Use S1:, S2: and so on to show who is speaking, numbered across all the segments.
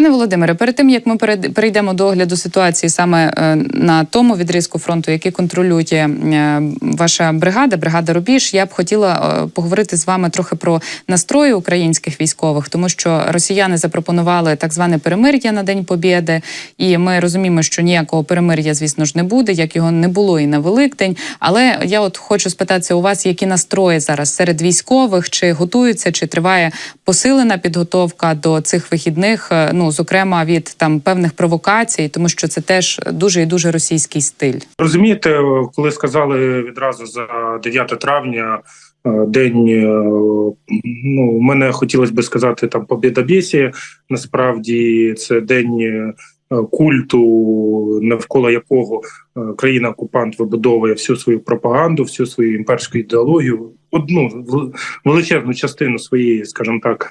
S1: Пане Володимире, перед тим як ми перейдемо до огляду ситуації саме е, на тому відрізку фронту, який контролює е, ваша бригада, бригада Рубіж, я б хотіла е, поговорити з вами трохи про настрої українських військових, тому що росіяни запропонували так зване перемир'я на День Побєди, і ми розуміємо, що ніякого перемир'я, звісно ж, не буде, як його не було і на Великдень. Але я от хочу спитатися у вас, які настрої зараз серед військових, чи готуються, чи триває посилена підготовка до цих вихідних, е, зокрема від там певних провокацій, тому що це теж дуже і дуже російський стиль.
S2: Розумієте, коли сказали відразу за 9 травня. е, День е, ну мене хотілося би сказати там побєдобєсі. Насправді це день е, культу, навколо якого країна-окупант вибудовує всю свою пропаганду, всю свою імперську ідеологію. Одну величезну частину своєї, скажімо так,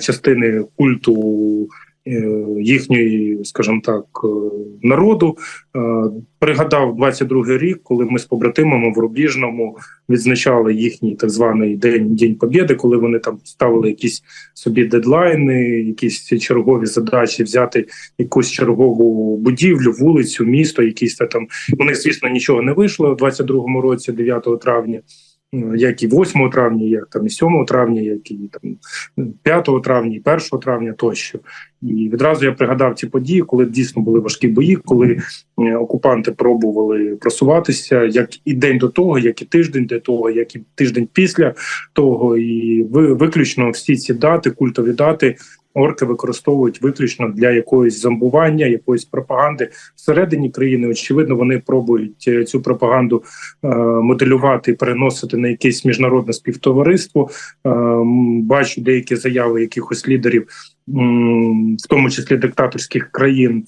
S2: частини культу їхньої, скажімо так, е, народу. Е, Пригадав 22-й рік, коли ми з побратимами в Рубіжному відзначали їхній так званий день День Побєди, коли вони там ставили якісь собі дедлайни, якісь чергові задачі, взяти якусь чергову будівлю, вулицю, місто, якісь та там. У них, звісно, нічого не вийшло у 22-му році, 9 травня. Е, Як і 8 травня, як там і 7 травня, як і там 5 травня, і 1 травня тощо. І відразу я пригадав ці події, коли дійсно були важкі бої, коли е, окупанти пробували просуватися як і день до того, як і тиждень до того, як і тиждень після того. І ви виключно всі ці дати, культові дати. Орки використовують виключно для якогось зомбування, якоїсь пропаганди всередині країни. Очевидно, вони пробують е, цю пропаганду е, моделювати, і переносити на якесь міжнародне співтовариство. Е, бачу деякі заяви якихось лідерів, в тому числі диктаторських країн,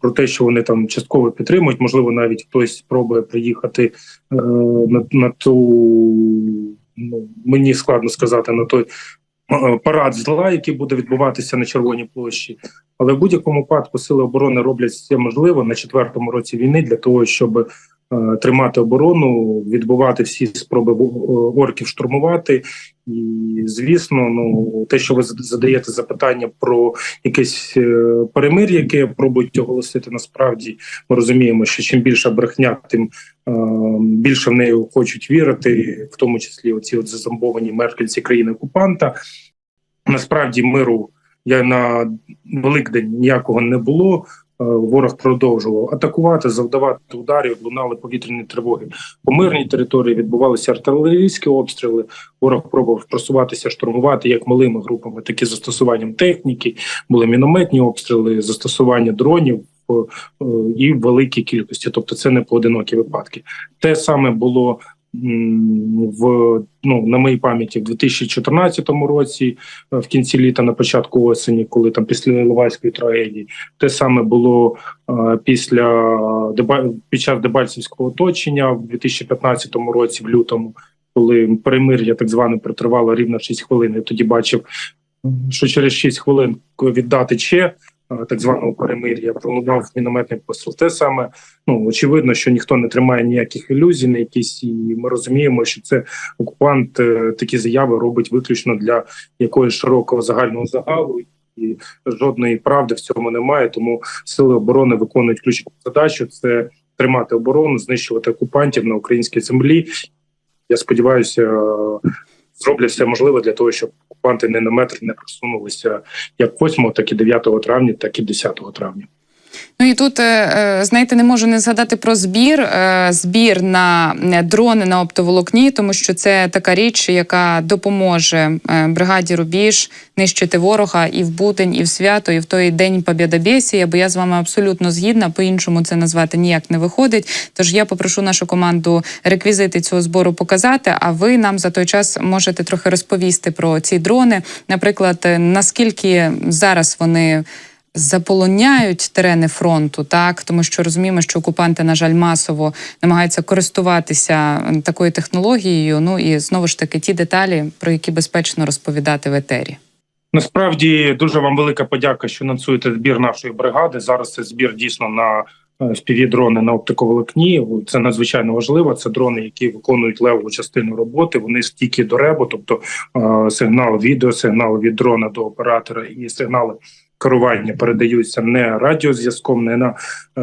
S2: про те, що вони там частково підтримують. Можливо, навіть хтось спробує приїхати е, на, на ту. Ну мені складно сказати на той парад зла, який буде відбуватися на Червоній площі. Але в будь-якому випадку сили оборони роблять все можливе на четвертому році війни для того, щоб е, тримати оборону, відбувати всі спроби е, орків штурмувати. І звісно, ну те, що ви задаєте запитання про якесь е, перемир'я, яке пробують оголосити, насправді ми розуміємо, що чим більша брехня, тим е, більше в неї хочуть вірити, в тому числі оці от зазомбовані меркельці країни окупанта. Насправді миру я на Великдень ніякого не було. Е, Ворог продовжував атакувати, завдавати ударів, лунали повітряні тривоги. По мирній території відбувалися артилерійські обстріли. Ворог пробував просуватися, штурмувати як малими групами, так і застосуванням техніки. Були мінометні обстріли, застосування дронів е, і в великій кількості. Тобто, це не поодинокі випадки. Те саме було в ну на моїй пам'яті в 2014 році, е, в кінці літа, на початку осені, коли там після Іловайської трагедії, те саме було е, після під час Дебальцівського оточення в 2015 році, в лютому, коли перемир'я так зване протривало рівно 6 хвилин. Я тоді бачив, що через 6 хвилин віддати ще так званого перемир'я пролунав мінометний постріл. Те саме ну очевидно, що ніхто не тримає ніяких ілюзій на якісь, і ми розуміємо, що це окупант е, такі заяви робить виключно для якогось широкого загального загалу. І жодної правди в цьому немає. Тому сили оборони виконують ключову задачу: це тримати оборону, знищувати окупантів на українській землі. Я сподіваюся, е, зроблять все можливе для того, щоб окупанти не на метр не просунулися як 8, так і 9 травня, так і 10 травня.
S1: Ну і тут, е, е, знаєте, не можу не згадати про збір. е, Збір на дрони на оптоволокні, тому що це така річ, яка допоможе бригаді Рубіж нищити ворога і в будень, і в свято, і в той день Побєдобєсія, бо я з вами абсолютно згідна. По-іншому це назвати ніяк не виходить. Тож я попрошу нашу команду реквізити цього збору показати. А ви нам за той час можете трохи розповісти про ці дрони. Наприклад, наскільки зараз вони заполоняють терени фронту, так тому що розуміємо, що окупанти, на жаль, масово намагаються користуватися такою технологією. Ну і знову ж таки ті деталі, про які безпечно розповідати в етері.
S2: Насправді дуже вам велика подяка, що анонсуєте збір нашої бригади. Зараз це збір дійсно на fpv дрони на оптиковолокні. Це надзвичайно важливо. Це дрони, які виконують левову частину роботи. Вони стільки до ребу, тобто е, сигнал відео, сигнал від дрона до оператора і сигнали керування передаються не радіозв'язком, не на е,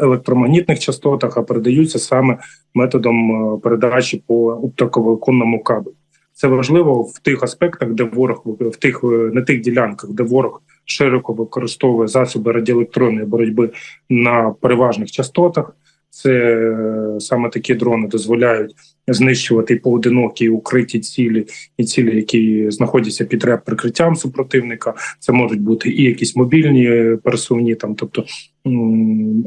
S2: електромагнітних частотах, а передаються саме методом е, передачі по оптоковолоконному кабелю. Це важливо в тих аспектах, де ворог в тих е, на тих ділянках, де ворог широко використовує засоби радіоелектронної боротьби на переважних частотах. Це е, саме такі дрони дозволяють знищувати поодинокі укриті цілі і цілі, які знаходяться під реп прикриттям супротивника. Це можуть бути і якісь мобільні пересувні, там, тобто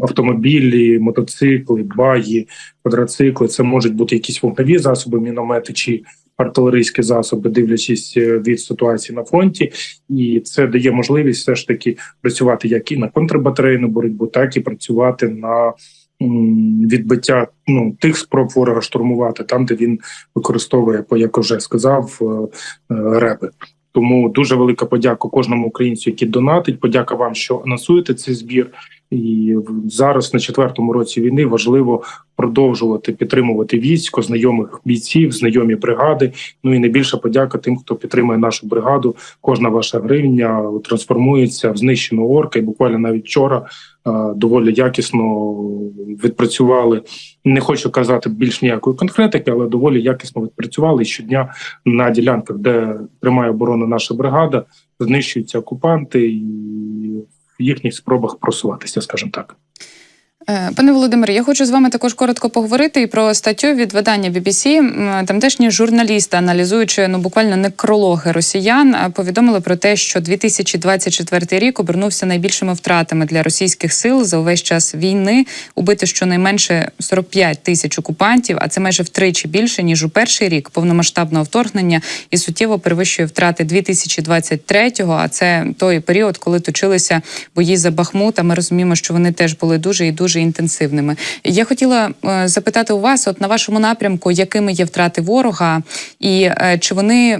S2: автомобілі, мотоцикли, баги, квадроцикли. Це можуть бути якісь вогневі засоби, міномети чи артилерійські засоби, дивлячись е, від ситуації на фронті, і це дає можливість все ж таки працювати як і на контрбатарейну боротьбу, так і працювати на відбиття ну тих спроб ворога штурмувати там, де він використовує, як вже сказав, е, е, реби. Тому дуже велика подяка кожному українцю, який донатить. Подяка вам, що анонсуєте цей збір. І зараз на четвертому році війни важливо продовжувати підтримувати військо, знайомих бійців, знайомі бригади. Ну і найбільша подяка тим, хто підтримує нашу бригаду. Кожна ваша гривня трансформується в знищену орка. І буквально навіть вчора е, доволі якісно відпрацювали. Не хочу казати більш ніякої конкретики, але доволі якісно відпрацювали І щодня на ділянках, де тримає оборону наша бригада, знищуються окупанти і їхніх спробах просуватися, скажімо так.
S1: Е, Пане Володимире, я хочу з вами також коротко поговорити і про статтю від видання BBC. Тамтешні журналісти, аналізуючи ну буквально некрологи росіян, е, повідомили про те, що 2024 рік обернувся найбільшими втратами для російських сил за увесь час війни. Убито щонайменше 45 тисяч окупантів, а це майже втричі більше ніж у перший рік повномасштабного вторгнення і суттєво перевищує втрати 2023-го, А це той період, коли точилися бої за Бахмут. А ми розуміємо, що вони теж були дуже і дуже інтенсивними. Я хотіла е, запитати у вас, от на вашому напрямку, якими є втрати ворога, і е, чи вони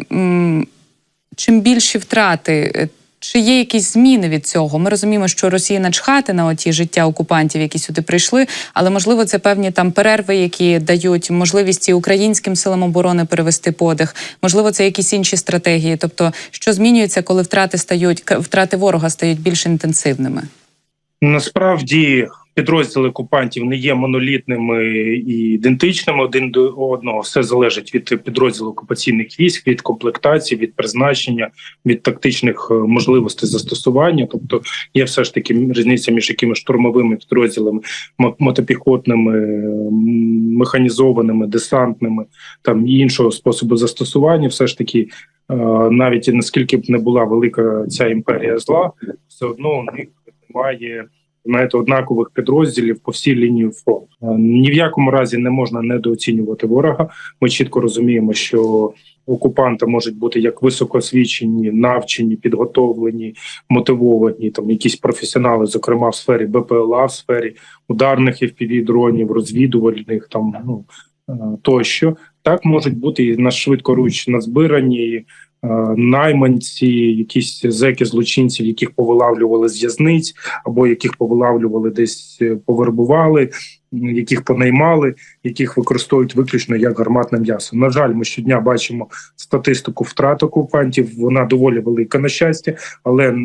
S1: чим більші втрати. е, Чи є якісь зміни від цього? Ми розуміємо, що Росія начхати на оті життя окупантів, які сюди прийшли, але можливо це певні там перерви, які дають можливість і українським силам оборони перевести подих. Можливо, це якісь інші стратегії. Тобто, що змінюється, коли втрати стають втрати ворога стають більш інтенсивними?
S2: Насправді підрозділи окупантів не є монолітними і ідентичними один до одного. Все залежить від підрозділу окупаційних військ, від комплектації, від призначення, від тактичних е, можливостей застосування. Тобто є все ж таки різниця між якими штурмовими підрозділами, мо- мотопіхотними, механізованими, десантними там іншого способу застосування. Все ж таки. е, Навіть наскільки б не була велика ця імперія зла, все одно у них немає знаєте, однакових підрозділів по всій лінії фронту. Е, Ні в якому разі не можна недооцінювати ворога. Ми чітко розуміємо, що окупанти можуть бути як високоосвічені, навчені, підготовлені, мотивовані, там якісь професіонали, зокрема в сфері БПЛА, в сфері ударних fpv дронів, розвідувальних там ну е, тощо. Так можуть бути і на швидкоруч назбирані найманці, якісь зеки злочинців, яких повилавлювали з в'язниць, або яких повилавлювали десь е, повербували, яких понаймали, яких використовують виключно як гарматне м'ясо. На жаль, ми щодня бачимо статистику втрат окупантів. Вона доволі велика на щастя, але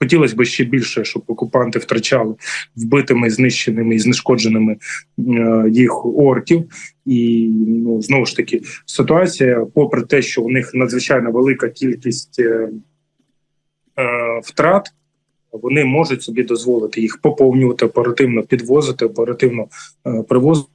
S2: хотілося б ще більше, щоб окупанти втрачали вбитими, знищеними і знешкодженими е, їх орків. І ну знову ж таки ситуація, попри те, що у них надзвичайно велика кількість е, е, втрат, вони можуть собі дозволити їх поповнювати оперативно, підвозити, оперативно е, привозити,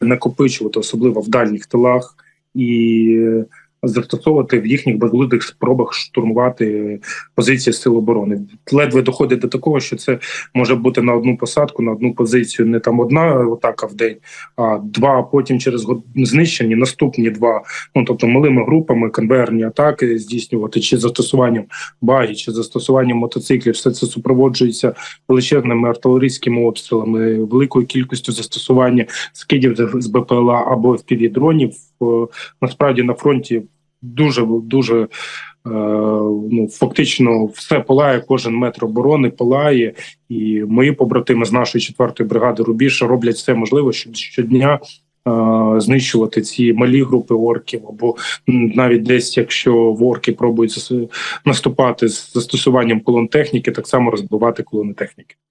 S2: накопичувати, особливо в дальніх тилах, і е, застосовувати в їхніх безглудих спробах штурмувати позиції сил оборони. Ледве доходить до такого, що це може бути на одну посадку, на одну позицію, не там одна атака в день, а два, потім через знищені наступні два. Ну тобто малими групами конвейерні атаки здійснювати чи застосуванням баги, чи застосуванням мотоциклів. Все це супроводжується величезними артилерійськими обстрілами, великою кількістю застосування скидів з БПЛА або fpv дронів. Е, Насправді на фронті дуже дуже. е, Ну, фактично, все палає, кожен метр оборони палає, і мої побратими з нашої четвертої бригади Рубіж роблять все можливе, щоб щодня знищувати ці малі групи орків, або навіть десь, якщо ворки пробують наступати з застосуванням колон техніки, так само розбивати колони техніки.